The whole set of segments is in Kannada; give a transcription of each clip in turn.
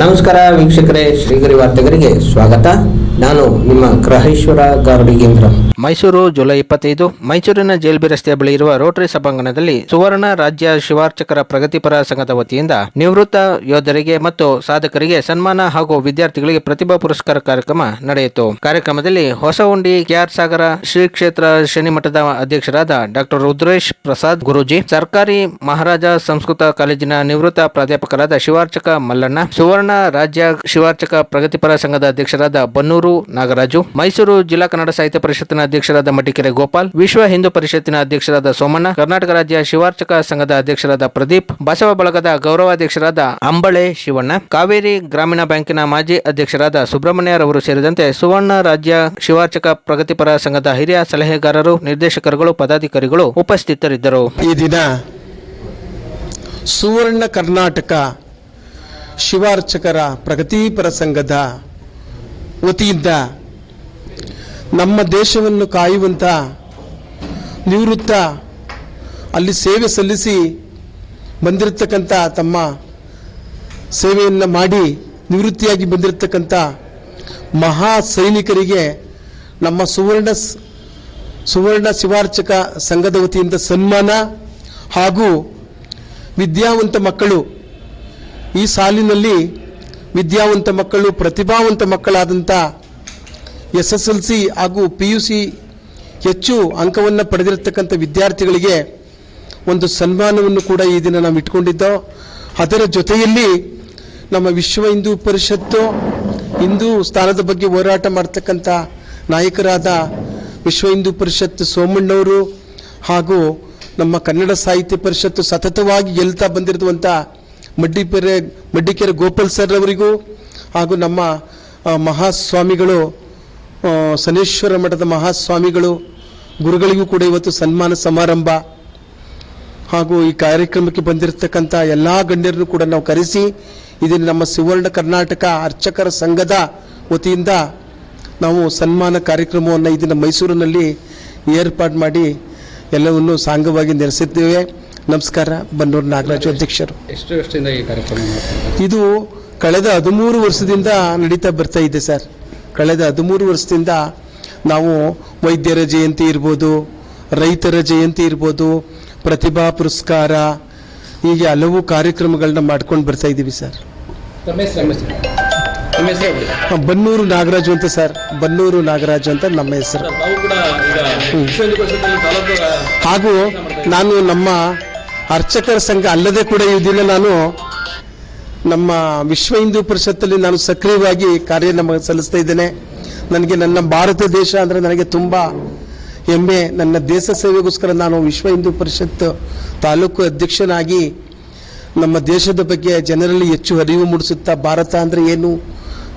ನಮಸ್ಕಾರ ವೀಕ್ಷಕರೇ, ಶ್ರೀಗರಿ ವಾರ್ತೆಗರಿಗೆ ಸ್ವಾಗತ. ನಾನು ನಿಮ್ಮ ಗ್ರಹೇಶ್ವರ ಗಾರ್ಡಿಗೇಂದ್ರ ಮೈಸೂರು ಜುಲೈ ಇಪ್ಪತ್ತೈದು, ಮೈಸೂರಿನ ಜೇಲ್ಬಿ ರಸ್ತೆಯ ಬಳಿ ಇರುವ ರೋಟರಿ ಸಭಾಂಗಣದಲ್ಲಿ ಸುವರ್ಣ ರಾಜ್ಯ ಶಿವಾರ್ಚಕರ ಪ್ರಗತಿಪರ ಸಂಘದ ವತಿಯಿಂದ ನಿವೃತ್ತ ಯೋಧರಿಗೆ ಮತ್ತು ಸಾಧಕರಿಗೆ ಸನ್ಮಾನ ಹಾಗೂ ವಿದ್ಯಾರ್ಥಿಗಳಿಗೆ ಪ್ರತಿಭಾ ಪುರಸ್ಕಾರ ಕಾರ್ಯಕ್ರಮ ನಡೆಯಿತು. ಕಾರ್ಯಕ್ರಮದಲ್ಲಿ ಹೊಸಹುಂಡಿ ಕೆಆರ್ ಸಾಗರ, ಶ್ರೀ ಕ್ಷೇತ್ರ ಶನಿ ಮಠದ ಅಧ್ಯಕ್ಷರಾದ ಡಾಕ್ಟರ್ ರುದ್ರೇಶ್ ಪ್ರಸಾದ್ ಗುರೂಜಿ, ಸರ್ಕಾರಿ ಮಹಾರಾಜ ಸಂಸ್ಕೃತ ಕಾಲೇಜಿನ ನಿವೃತ್ತ ಪ್ರಾಧ್ಯಾಪಕರಾದ ಶಿವಾರ್ಚಕ ಮಲ್ಲಣ್ಣ, ಸುವರ್ಣ ರಾಜ್ಯ ಶಿವಾರ್ಚಕ ಪ್ರಗತಿಪರ ಸಂಘದ ಅಧ್ಯಕ್ಷರಾದ ಬನ್ನೂರು ನಾಗರಾಜು, ಮೈಸೂರು ಜಿಲ್ಲಾ ಕನ್ನಡ ಸಾಹಿತ್ಯ ಪರಿಷತ್ತಿನ ಅಧ್ಯಕ್ಷರಾದ ಮಟಿಕೆರೆ ಗೋಪಾಲ್, ವಿಶ್ವ ಹಿಂದೂ ಪರಿಷತ್ತಿನ ಅಧ್ಯಕ್ಷರಾದ ಸೋಮಣ್ಣ, ಕರ್ನಾಟಕ ರಾಜ್ಯ ಶಿವಾರ್ಚಕ ಸಂಘದ ಅಧ್ಯಕ್ಷರಾದ ಪ್ರದೀಪ್, ಬಸವ ಬಳಗದ ಗೌರವಾಧ್ಯಕ್ಷರಾದ ಅಂಬಳೆ ಶಿವಣ್ಣ, ಕಾವೇರಿ ಗ್ರಾಮೀಣ ಬ್ಯಾಂಕಿನ ಮಾಜಿ ಅಧ್ಯಕ್ಷರಾದ ಸುಬ್ರಹ್ಮಣ್ಯರವರು ಸೇರಿದಂತೆ ಸುವರ್ಣ ರಾಜ್ಯ ಶಿವಾರ್ಚಕ ಪ್ರಗತಿಪರ ಸಂಘದ ಹಿರಿಯ ಸಲಹೆಗಾರರು, ನಿರ್ದೇಶಕರುಗಳು, ಪದಾಧಿಕಾರಿಗಳು ಉಪಸ್ಥಿತರಿದ್ದರು. ಈ ದಿನ ಸುವರ್ಣ ಕರ್ನಾಟಕ ಶಿವಾರ್ಚಕರ ಪ್ರಗತಿಪರ ಸಂಘದ ವತಿಯಿಂದ ನಮ್ಮ ದೇಶವನ್ನು ಕಾಯುವಂಥ ನಿವೃತ್ತ ಅಲ್ಲಿ ಸೇವೆ ಸಲ್ಲಿಸಿ ಬಂದಿರತಕ್ಕಂಥ ತಮ್ಮ ಸೇವೆಯನ್ನು ಮಾಡಿ ನಿವೃತ್ತಿಯಾಗಿ ಬಂದಿರತಕ್ಕಂಥ ಮಹಾ ಸೈನಿಕರಿಗೆ ನಮ್ಮ ಸುವರ್ಣ ಸುವರ್ಣ ಶಿವಾರ್ಚಕ ಸಂಘದ ವತಿಯಿಂದ ಸನ್ಮಾನ ಹಾಗೂ ವಿದ್ಯಾವಂತ ಮಕ್ಕಳು ಈ ಸಾಲಿನಲ್ಲಿ ವಿದ್ಯಾವಂತ ಮಕ್ಕಳು, ಪ್ರತಿಭಾವಂತ ಮಕ್ಕಳಾದಂಥ ಎಸ್ ಎಸ್ ಎಲ್ ಸಿ ಹಾಗೂ ಪಿ ಯು ಸಿ ಹೆಚ್ಚು ಅಂಕವನ್ನು ಪಡೆದಿರತಕ್ಕಂಥ ವಿದ್ಯಾರ್ಥಿಗಳಿಗೆ ಒಂದು ಸನ್ಮಾನವನ್ನು ಕೂಡ ಈ ದಿನ ನಾವು ಇಟ್ಕೊಂಡಿದ್ದೋ, ಅದರ ಜೊತೆಯಲ್ಲಿ ನಮ್ಮ ವಿಶ್ವ ಹಿಂದೂ ಪರಿಷತ್ತು ಹಿಂದೂ ಸ್ಥಾನದ ಬಗ್ಗೆ ಹೋರಾಟ ಮಾಡ್ತಕ್ಕಂಥ ನಾಯಕರಾದ ವಿಶ್ವ ಹಿಂದೂ ಪರಿಷತ್ ಸೋಮಣ್ಣವರು ಹಾಗೂ ನಮ್ಮ ಕನ್ನಡ ಸಾಹಿತ್ಯ ಪರಿಷತ್ತು ಸತತವಾಗಿ ಗೆಲ್ತಾ ಬಂದಿರುವಂಥ ಮಡ್ಡಿಪೆರೆ, ಮಡ್ಡಿಕೆರೆ ಗೋಪಾಲ್ ಸರ್ ಅವರಿಗೂ ಹಾಗೂ ನಮ್ಮ ಮಹಾಸ್ವಾಮಿಗಳು ಸನೇಶ್ವರ ಮಠದ ಮಹಾಸ್ವಾಮಿಗಳು, ಗುರುಗಳಿಗೂ ಕೂಡ ಇವತ್ತು ಸನ್ಮಾನ ಸಮಾರಂಭ. ಹಾಗೂ ಈ ಕಾರ್ಯಕ್ರಮಕ್ಕೆ ಬಂದಿರತಕ್ಕಂಥ ಎಲ್ಲ ಗಣ್ಯರನ್ನು ಕೂಡ ನಾವು ಕರೆಸಿ ಇದನ್ನು ನಮ್ಮ ಸುವರ್ಣ ಕರ್ನಾಟಕ ಅರ್ಚಕರ ಸಂಘದ ವತಿಯಿಂದ ನಾವು ಸನ್ಮಾನ ಕಾರ್ಯಕ್ರಮವನ್ನು ಇದನ್ನು ಮೈಸೂರಿನಲ್ಲಿ ಏರ್ಪಾಡು ಮಾಡಿ ಎಲ್ಲವನ್ನು ಸಾಂಗವಾಗಿ ನೆಲೆಸಿದ್ದೇವೆ ನಮಸ್ಕಾರ ಬನ್ನೂರು ನಾಗರಾಜು ಅಧ್ಯಕ್ಷರು. ಎಷ್ಟು ವರ್ಷದಿಂದ ಈ ಕಾರ್ಯಕ್ರಮ ಇದು ಕಳೆದ ಹದಿಮೂರು ವರ್ಷದಿಂದ ನಡೀತಾ ಬರ್ತಾ ಇದೆ ಸರ್. ಕಳೆದ ಹದಿಮೂರು ವರ್ಷದಿಂದ ನಾವು ವೈದ್ಯರ ಜಯಂತಿ ಇರ್ಬೋದು ರೈತರ ಜಯಂತಿ ಇರ್ಬೋದು ಪ್ರತಿಭಾ ಪುರಸ್ಕಾರ ಹೀಗೆ ಹಲವು ಕಾರ್ಯಕ್ರಮಗಳನ್ನ ಮಾಡ್ಕೊಂಡು ಬರ್ತಾ ಇದ್ದೀವಿ ಸರ್. ಬನ್ನೂರು ನಾಗರಾಜು ಅಂತ ಸರ್. ಬನ್ನೂರು ನಾಗರಾಜು ಅಂತ ನಮ್ಮ ಹೆಸರು. ಹಾಗೂ ನಾನು ನಮ್ಮ ಅರ್ಚಕರ ಸಂಘ ಅಲ್ಲದೆ ಕೂಡ ಈ ದಿನ ನಾನು ನಮ್ಮ ವಿಶ್ವ ಹಿಂದೂ ಪರಿಷತ್ತಲ್ಲಿ ನಾನು ಸಕ್ರಿಯವಾಗಿ ಕಾರ್ಯ ನಮ್ಮ ಸಲ್ಲಿಸ್ತಾ ಇದ್ದೇನೆ. ನನಗೆ ನನ್ನ ಭಾರತ ದೇಶ ಅಂದರೆ ನನಗೆ ತುಂಬ ಹೆಮ್ಮೆ. ನನ್ನ ದೇಶ ಸೇವೆಗೋಸ್ಕರ ನಾನು ವಿಶ್ವ ಹಿಂದೂ ಪರಿಷತ್ ತಾಲೂಕು ಅಧ್ಯಕ್ಷನಾಗಿ ನಮ್ಮ ದೇಶದ ಬಗ್ಗೆ ಜನರಲ್ಲಿ ಹೆಚ್ಚು ಅರಿವು ಮೂಡಿಸುತ್ತಾ ಭಾರತ ಅಂದರೆ ಏನು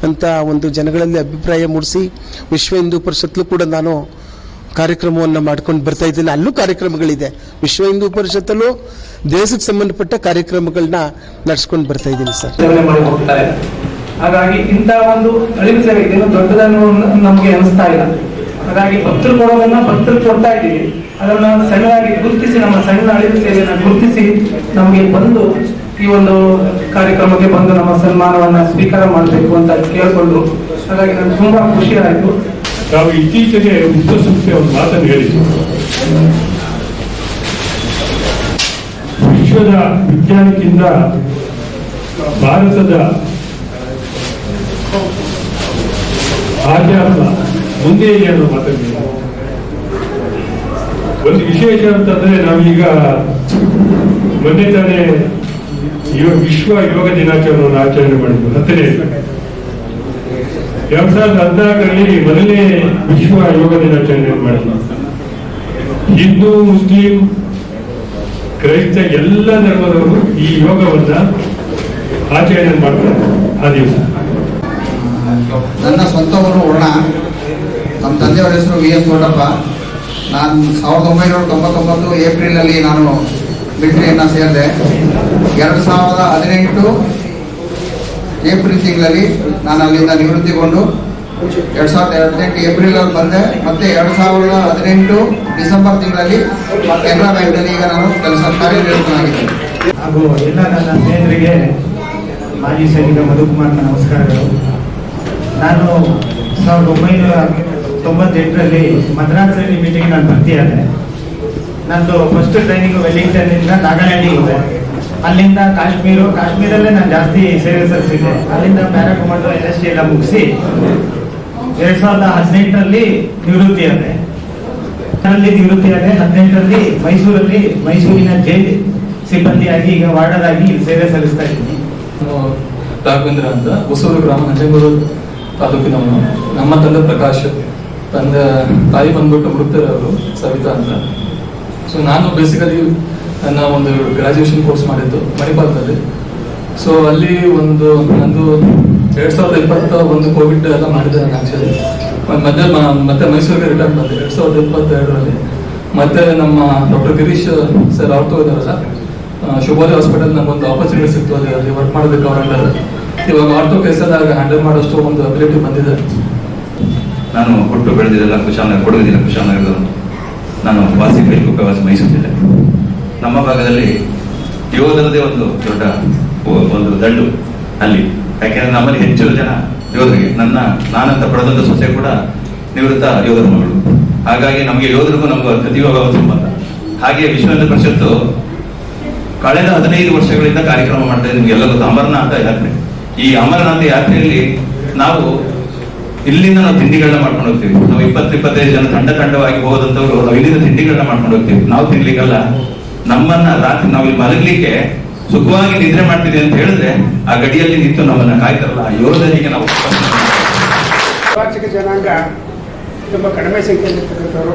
ಅಂತ ಒಂದು ಜನಗಳಲ್ಲಿ ಅಭಿಪ್ರಾಯ ಮೂಡಿಸಿ ವಿಶ್ವ ಹಿಂದೂ ಪರಿಷತ್ಲು ಕೂಡ ನಾನು ಕಾರ್ಯಕ್ರಮವನ್ನು ಮಾಡ್ಕೊಂಡು ಬರ್ತಾ ಇದ್ದೀನಿ. ಅಲ್ಲೂ ಕಾರ್ಯಕ್ರಮಗಳಿದೆ. ವಿಶ್ವ ಹಿಂದೂ ಪರಿಷತ್ತಲ್ಲೂ ದೇಶಕ್ಕೆ ಸಂಬಂಧಪಟ್ಟ ಕಾರ್ಯಕ್ರಮಗಳನ್ನ ನಡೆಸ್ಕೊಂಡು ಬರ್ತಾ ಇದ್ದೀನಿ ಸರ್. ಹಾಗಾಗಿ ಇಂಥ ಒಂದು ಅಳಿವು ಸೇವೆ, ಇದೇನು ದೊಡ್ಡದನ್ನು ನಮಗೆ ಅನಿಸ್ತಾ ಇಲ್ಲ. ಹಾಗಾಗಿ ಭಕ್ತರು ಕೊಡೋದನ್ನ ಭಕ್ತರು ಕೊಡ್ತಾ ಇದ್ದೀವಿ. ಅದನ್ನ ಸಣ್ಣದಾಗಿ ಗುರುತಿಸಿ, ನಮ್ಮ ಸಣ್ಣ ಅಳಿವು ಸೇವೆಯನ್ನು ಗುರುತಿಸಿ ನಮಗೆ ಬಂದು ಈ ಒಂದು ಕಾರ್ಯಕ್ರಮಕ್ಕೆ ಬಂದು ನಮ್ಮ ಸನ್ಮಾನವನ್ನ ಸ್ವೀಕಾರ ಮಾಡಬೇಕು ಅಂತ ಕೇಳಿಕೊಂಡು, ಹಾಗಾಗಿ ನನಗೆ ತುಂಬಾ ಖುಷಿ ನಾವು ಇತ್ತೀಚೆಗೆ ವಿಶ್ವಸಂಸ್ಥೆ ಒಂದು ಮಾತನ್ನು ಹೇಳಿತು ವಿಶ್ವದ ವಿಜ್ಞಾನಕ್ಕಿಂತ ಭಾರತದ ಆಧ್ಯಾತ್ಮ ಮುಂದೆ ಇದೆ ಅನ್ನೋ ಮಾತನ್ನು ಒಂದು ವಿಶೇಷ ಅಂತಂದ್ರೆ ನಾವೀಗ ಮೊನ್ನೆ ತಾನೇ ವಿಶ್ವ ಯೋಗ ದಿನಾಚರಣೆಯನ್ನು ಆಚರಣೆ ಮಾಡಿದ್ವಿ. ಹತ್ತನೇ ಎರಡ್ ಸಾವಿರದ ಹದಿನಾಲ್ಕರಲ್ಲಿ ಮೊದಲನೇ ವಿಶ್ವ ಯೋಗ ದಿನಾಚರಣೆ ಮಾಡಿದ್ವಿ ಹಿಂದೂ, ಮುಸ್ಲಿಂ, ಕ್ರೈಸ್ತ ಎಲ್ಲ ಧರ್ಮದವರು ಈ ಯೋಗವನ್ನ ಆಚರಣೆ ಮಾಡ್ತಾರೆ ಆ ದಿವಸ. ನನ್ನ ಸ್ವಂತ ಊರು ಉರ್ಣ. ನಮ್ಮ ತಂದೆಯವರ ಹೆಸರು ವಿ ಎಸ್ ದೊಡ್ಡಪ್ಪ. ನಾನು ಸಾವಿರದ ಒಂಬೈನೂರ ತೊಂಬತ್ತೊಂಬತ್ತು ಏಪ್ರಿಲಲ್ಲಿ ನಾನು ಮಿಲಿಟರಿಯನ್ನು ಸೇರಿದೆ. ಎರಡು ಸಾವಿರದ ಹದಿನೆಂಟು ಏಪ್ರಿಲ್ ತಿಂಗಳಲ್ಲಿ ನಾನು ಅಲ್ಲಿಂದ ನಿವೃತ್ತಿಗೊಂಡು ಎರಡು ಸಾವಿರದ ಹದಿನೆಂಟು ಏಪ್ರಿಲಲ್ಲಿ ಬಂದೆ. ಮತ್ತೆ ಎರಡು ಸಾವಿರದ ಹದಿನೆಂಟು ಡಿಸೆಂಬರ್ ತಿಂಗಳಲ್ಲಿ ಕೆನರಾ ಬ್ಯಾಂಕ್ನಲ್ಲಿ ಈಗ ನಾನು ಕೆಲಸ ಕಾರ್ಯನಿರತನಾಗಿದ್ದೇನೆ ಹಾಗೂ ಎಲ್ಲ ನನ್ನ ಸ್ನೇಹಿತರಿಗೆ ಮಾಜಿ ಸೈನಿಕ ಮಧುಕುಮಾರ್ ನಮಸ್ಕಾರಗಳು. ನಾನು ಸಾವಿರದ ಒಂಬೈನೂರ ತೊಂಬತ್ತೆಂಟರಲ್ಲಿ ಮದ್ರಾಸಲ್ಲಿ ಮೀಟಿಂಗ್ ನಾನು ಭರ್ತಿಯಾದೆ. ನಂದು ಫಸ್ಟ್ ಟ್ರೈನಿಂಗ್ ವೆಲ್ಲಿಂಗ್ಟನ್ನಿಂದ ನಾಗಾಲ್ಯಾಂಡಿಗೆ ಹೋದೆ. ಅಲ್ಲಿಂದ ಕಾಶ್ಮೀರು, ಕಾಶ್ಮೀರಲ್ಲೇ ನಾನು ಜಾಸ್ತಿ ಸೇವೆ ಸಲ್ಲಿಸಿದ್ದೆ ಅಲ್ಲಿಂದ para commando N S T ಎಲ್ಲ ಮುಗಿಸಿ ಎರಡ್ ಸಾವಿರದ ಹದಿನೆಂಟರಲ್ಲಿ ನಿವೃತ್ತಿಯಾದೆ ಅಲ್ಲಿ ನಿವೃತ್ತಿಯಾದೆ ಹದಿನೆಂಟರಲ್ಲಿ ಮೈಸೂರಲ್ಲಿ, ಮೈಸೂರಿನ ಜೈಲ್ ಸಿಬ್ಬಂದಿಯಾಗಿ ಈಗ ವಾರ್ಡರ್ ಆಗಿ ಸೇವೆ ಸಲ್ಲಿಸ್ತಾ ಇದ್ದೀನಿ. ರಾಘವೇಂದ್ರ ಅಂತ. ಹೊಸೂರು ಗ್ರಾಮ ನಂಜನಗೂಡು ತಾಲೂಕಿನವನು ನಮ್ಮ ತಂದೆ ಪ್ರಕಾಶ್, ತಂದೆ ತಾಯಿ ಬಂದ್ಬಿಟ್ಟು ಮೃತರವರು ಸವಿತಾ ಅಂತ. ಸೊ ನಾನು ಬೇಸಿಕಲಿ ನನ್ನ ಒಂದು ಗ್ರಾಜುಯೇಷನ್ ಕೋರ್ಸ್ ಮಾಡಿದ್ದು ಮಣಿಪಾಲದಲ್ಲಿ. ಸೊ ಅಲ್ಲಿ ಒಂದು ನಂದು ಎರಡ್ ಸಾವಿರದ ಇಪ್ಪತ್ತ ಒಂದು ಕೋವಿಡ್ ಎಲ್ಲ ಮಾಡಿದ್ದೆ ನಾನು ಆಕ್ಚುಲಿ ಮತ್ತೆ ಮತ್ತೆ ಮೈಸೂರಿಗೆ ರಿಟರ್ನ್ ಬಂದೆ. ಎರಡ್ ಸಾವಿರದ ಇಪ್ಪತ್ತೆರಡರಲ್ಲಿ. ಮತ್ತೆ ನಮ್ಮ ಡಾಕ್ಟರ್ ಗಿರೀಶ್ ಸರ್ ಅವ್ರು ಇದಾರಲ್ಲ ಆ, ಶುಭೋದಯ ಹಾಸ್ಪಿಟಲ್ ಒಂದು ಆಪರ್ಚುನಿಟಿ ಸಿಕ್ತು ಅಲ್ಲಿ ಅಲ್ಲಿ ವರ್ಕ್ ಮಾಡೋದಕ್ಕೆ ಅವರೆಲ್ಲ. ಇವಾಗ ಆರ್ಥೋ ಕೇಸಲ್ಲಿ ಹ್ಯಾಂಡಲ್ ಮಾಡೋಷ್ಟು ಒಂದು ಅಬಿಲಿಟಿ ಬಂದಿದೆ. ನಾನು ಹುಟ್ಟು ಬೆಳೆದಿದ್ದೆಲ್ಲ ಕುಶಾಲನಗರ ಕೊಡುವುದಿಲ್ಲ ಕುಶಾಲ ನಾನು ವಾಸಿ ಬೇಕು ವಾಸಿ ಮೈಸೂರು ಜಿಲ್ಲೆ. ನಮ್ಮ ಭಾಗದಲ್ಲಿ ಯೋಧರದೇ ಒಂದು ದೊಡ್ಡ ಒಂದು ದಂಡು ಅಲ್ಲಿ. ಯಾಕೆಂದ್ರೆ ನಮ್ಮಲ್ಲಿ ಹೆಚ್ಚು ಜನ ಯೋಧರಿಗೆ, ನನ್ನ, ನಾನಂತ ಪಡೆದಂತ ಸೊಸೆ ಕೂಡ ನಿವೃತ್ತ ಯೋಧರ ಮಗಳು. ಹಾಗಾಗಿ ನಮಗೆ ಯೋಧರಿಗೂ ನಮಗೂ ಅತಿಯೋಗ ಸಂಬಂಧ. ಹಾಗೆ ವಿಶ್ವ ಪರಿಷತ್ತು ಕಳೆದ ಹದಿನೈದು ವರ್ಷಗಳಿಂದ ಕಾರ್ಯಕ್ರಮ ಮಾಡ್ತಾ ಇದ್ದೀವಿ ನಿಮ್ಗೆ ಎಲ್ಲ ಗೊತ್ತು ಅಮರನಾಥ ಯಾತ್ರೆ. ಈ ಅಮರನಾಥ ಯಾತ್ರೆಯಲ್ಲಿ ನಾವು ಇಲ್ಲಿಂದ ನಾವು ತಿಂಡಿಗಳನ್ನ ಮಾಡ್ಕೊಂಡು ಹೋಗ್ತೀವಿ. ನಾವು ಇಪ್ಪತ್ತು, ಇಪ್ಪತ್ತೈದು ಜನ ತಂಡ ತಂಡವಾಗಿ ಹೋದಂತವ್ರು ನಾವು ಇಲ್ಲಿಂದ ತಿಂಡಿಗಳನ್ನ ಮಾಡ್ಕೊಂಡು ಹೋಗ್ತೀವಿ. ನಾವು ತಿನ್ಲಿಕ್ಕಲ್ಲ. ನಮ್ಮನ್ನ ರಾತ್ರಿ ನಾವು ಮಲಗ್ಲಿಕ್ಕೆ ಸುಖವಾಗಿ ನಿದ್ರೆ ಮಾಡ್ತೀವಿ ಅಂತ ಹೇಳಿದ್ರೆ ಆ ಗಡಿಯಲ್ಲಿ ನಿಂತು ನಮ್ಮನ್ನ ಕಾಯ್ತಾರಲ್ಲ, ಆ ಯೋಧರಿಗೆ ನಾವು ವಾರ್ಷಿಕ ಜನಾಂಗ ತುಂಬ ಕಡಿಮೆ ಸಂಖ್ಯೆಯಲ್ಲಿರ್ತಕ್ಕಂಥವ್ರು,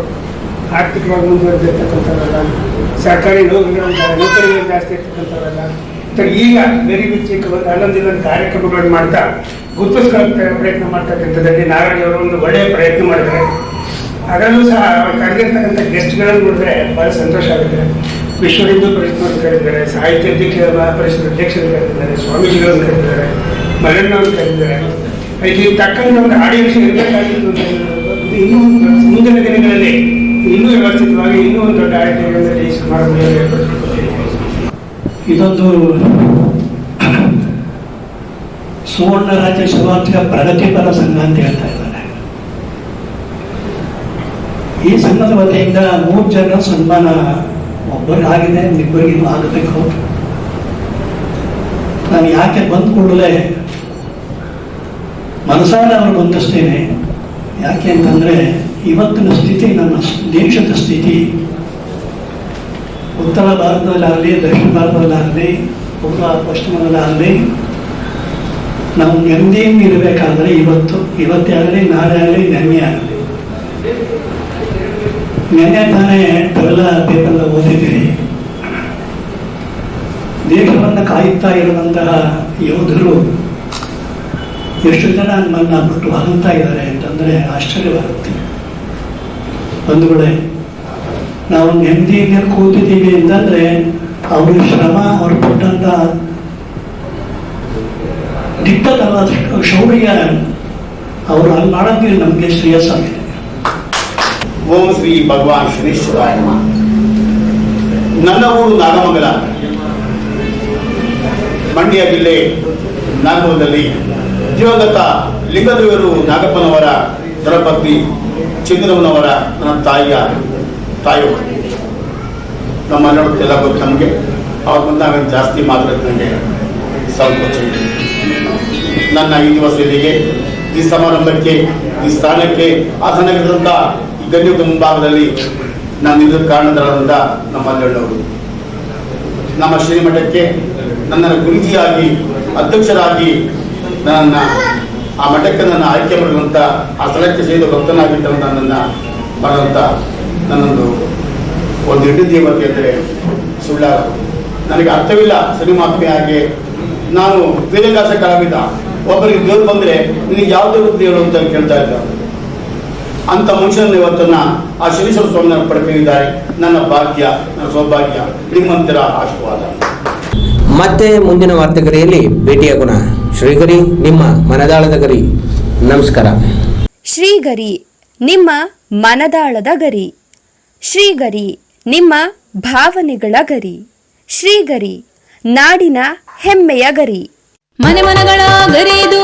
ಆರ್ಥಿಕವಾಗಿ ಮುಂದುವರೆದಿರ್ತಕ್ಕಂಥವರೆಲ್ಲ, ಸರ್ಕಾರಿ ನೌಕರಿಗಳು ಜಾಸ್ತಿ ಇರ್ತಕ್ಕಂಥವರೆಲ್ಲ ಈಗ ಬೇರೆ ಬಿಚ್ಚಿಕ್ಕೆ ಒಂದು ಕಾರ್ಯಕ್ರಮಗಳನ್ನು ಮಾಡ್ತಾ ಗುರುತಿಸ್ಕೊಳ್ಳುತ್ತೆ ಪ್ರಯತ್ನ ಮಾಡ್ತಕ್ಕಂಥದ್ದಲ್ಲಿ ನಾರಾಯಣ ಅವರು ಒಂದು ಒಳ್ಳೆಯ ಪ್ರಯತ್ನ ಮಾಡಿದ್ದಾರೆ. ಅದರಲ್ಲೂ ಸಹ ಕರೆದಿರ್ತಕ್ಕಂಥ ಗೆಸ್ಟ್ಗಳನ್ನು ನೋಡಿದ್ರೆ ಭಾಳ ಸಂತೋಷ ಆಗುತ್ತೆ. ವಿಶ್ವ ಹಿಂದೂ ಕರೆದಿದ್ದಾರೆ ಸಾಹಿತ್ಯ ಅಧ್ಯಕ್ಷ ಪರಿಷತ್ ಅಧ್ಯಕ್ಷರು ಕರೆದಿದ್ದಾರೆ ಸ್ವಾಮೀಜಿಗಳನ್ನು ಕರೆದಿದ್ದಾರೆ ಮಲ್ಲಣ್ಣವ್ರು ಕರೆದಿದ್ದಾರೆ ಇದಕ್ಕೆ ತಕ್ಕಂತೆ ಒಂದು ಆಡಿಯನ್ಸ್ ಇರಬೇಕಾಗಿತ್ತು. ಇನ್ನೂ ಮುಂದಿನ ದಿನಗಳಲ್ಲಿ ಇನ್ನೂ ವ್ಯವಸ್ಥಿತವಾಗಿ ಇನ್ನೂ ಒಂದು ದೊಡ್ಡ ಆಡಿಟೋರಿಯಂನಲ್ಲಿ ಸಮಾರಂಭ ಏರ್ಪಡಿಸಿಕೊಳ್ತೀವಿ ಇದೊಂದು ಸುವರ್ಣ ರಾಜ್ಯ ಶುರುವಾತಿಕ ಪ್ರಗತಿಪರ ಸಂಘ ಅಂತ ಹೇಳ್ತಾ ಇದ್ದಾರೆ ಈ ಸಂಘದ ವತಿಯಿಂದ ಮೂರು ಜನ ಸನ್ಮಾನ ಒಬ್ಬರಿಗೆ ಆಗಿದೆ ಇಬ್ಬರಿಗೆ ಆಗಬೇಕು. ನಾನು ಯಾಕೆ ಬಂದ ಕೂಡಲೇ ಮನಸಾರ ಅವರು ಬಂದಿಸ್ತೇನೆ ಯಾಕೆ ಅಂತಂದ್ರೆ ಇವತ್ತಿನ ಸ್ಥಿತಿ ನಮ್ಮ ದೇಶದ ಸ್ಥಿತಿ. ಉತ್ತರ ಭಾರತದಲ್ಲಾಗಲಿ, ದಕ್ಷಿಣ ಭಾರತದಲ್ಲಾಗಲಿ ಪೂರ್ವ ಪಶ್ಚಿಮದಲ್ಲಾಗಲಿ, ನಾವು ನೆಮ್ಮದಿಯಿಂದ ಇರಬೇಕಾದ್ರೆ ಇವತ್ತು, ಇವತ್ತೇ ಆಗಲಿ, ನಾಳೆ ಆಗಲಿ ನೆಮ್ಮದಿ ಆಗಲಿ. ನೆನ್ನೆ ತಾನೇ ತಾವೆಲ್ಲ ಪೇಪರ್ ಓದಿದ್ದೀರಿ ದೇಶವನ್ನು ಕಾಯುತ್ತಾ ಇರುವಂತಹ ಯೋಧರು ಎಷ್ಟು ಜನ ನಮ್ಮನ್ನ ಬಿಟ್ಟು ಹೊರತಾ ಇದ್ದಾರೆ ಅಂತಂದ್ರೆ ಆಶ್ಚರ್ಯವಾಗುತ್ತೆ. ಬಂಧುಗಳೇ ನಾವು ನೆಮ್ಮದಿಯಿಂದ ಕೂತಿದ್ದೀವಿ ಅಂತಂದ್ರೆ ಅವ್ರ ಶ್ರಮ ಅವ್ರು ಪಟ್ಟಂತ ದಿಟ್ಟದ ಶೌರ್ಯ ಅವರು ಅಲ್ಲಿ ಮಾಡೋದ್ರಿಂದ ನಮಗೆ ಶ್ರೇಯಸ್ಸಾಗಿದೆ. ಓಂ ಶ್ರೀ ಭಗವಾನ್ ಶನೇಶ್ವರಾಯ ನಮಃ. ನನ್ನ ಊರು ನಾಗಮಂಗಲ. ಮಂಡ್ಯ ಜಿಲ್ಲೆ ನಾಗಮಂಗಲದಲ್ಲಿ ದಿವಂಗತ ಲಿಂಗದೇವರು ನಾಗಪ್ಪನವರ ಧರಪತ್ನಿ ಚಂದ್ರಮ್ಮನವರ ನನ್ನ ತಾಯಿಯ ತಾಯಿ. ನಮ್ಮ ನೋಡುತ್ತೆಲ್ಲ ಗೊತ್ತು ನಮಗೆ. ಅವ್ರ ಬಂದಾಗ ಜಾಸ್ತಿ ಮಾತಾಡೋದು ನನಗೆ ಸಂಕೋಚ. ನನ್ನ ಈ ದಿವಸ ಈ ಸಮಾರಂಭಕ್ಕೆ, ಈ ಸ್ಥಾನಕ್ಕೆ ಆಸನಗಿರುವಂಥ ಈ ಗಣ್ಯ ಮುಂಭಾಗದಲ್ಲಿ ನಾನು ಇದ್ರ ಕಾರಣದರಾದಂಥ ನಮ್ಮ ಅಲ್ಲಣ್ಣವರು ನಮ್ಮ ಶ್ರೀಮಠಕ್ಕೆ ನನ್ನ ಗುರುಜಿಯಾಗಿ, ಅಧ್ಯಕ್ಷರಾಗಿ ನನ್ನ ಆ ಮಠಕ್ಕೆ ನನ್ನ ಆಯ್ಕೆ ಮಾಡುವಂಥ ಆ ಸ್ಥಳಕ್ಕೆ ಸೇರಿದ ಭಕ್ತನಾಗಿದ್ದಂಥ ನನ್ನ ಮಾಡುವಂಥ ನನ್ನೊಂದು ಒಂದು ಹೆಣ್ಣು ದೇವತೆ ಅಂದರೆ ಸುಳ್ಳ. ನನಗೆ ಅರ್ಥವಿಲ್ಲ ಸಿನಿಮಾತ್ಮೆಯಾಗಿ ನಾನು ವೇದಕಾಸ ಕಲಾವಿದ. ಒಬ್ಬರಿಗೆ ದೇವ್ರು ಬಂದರೆ ನಿನಗೆ ಯಾವ ದೇವರು ಅಂತ ಕೇಳ್ತಾ ಇದ್ದ. ಅಂತ ಮನುಷ್ಯನ ಇವತ್ತನ್ನ ಆ ಶನೀಶ್ವರ ಸ್ವಾಮಿನ ಪಡ್ಕೊಂಡಿದ್ದಾರೆ ನನ್ನ ಭಾಗ್ಯ ನನ್ನ ಸೌಭಾಗ್ಯ ಶ್ರೀಮಂತರ ಆಶೀರ್ವಾದ. ಮತ್ತೆ ಮುಂದಿನ ವಾರ್ತೆಗರಿಯಲ್ಲಿ ಭೇಟಿಯಾಗೋಣ ಶ್ರೀಗರಿ ನಿಮ್ಮ ಮನದಾಳದ ಗರಿ. ನಮಸ್ಕಾರ. ಶ್ರೀಗರಿ ನಿಮ್ಮ ಮನದಾಳದ ಗರಿ. ಶ್ರೀಗರಿ ನಿಮ್ಮ ಭಾವನೆಗಳ ಗರಿ. ಶ್ರೀಗರಿ ನಾಡಿನ ಹೆಮ್ಮೆಯ ಗರಿ. ಮನೆ ಮನಗಳ ಗರಿದು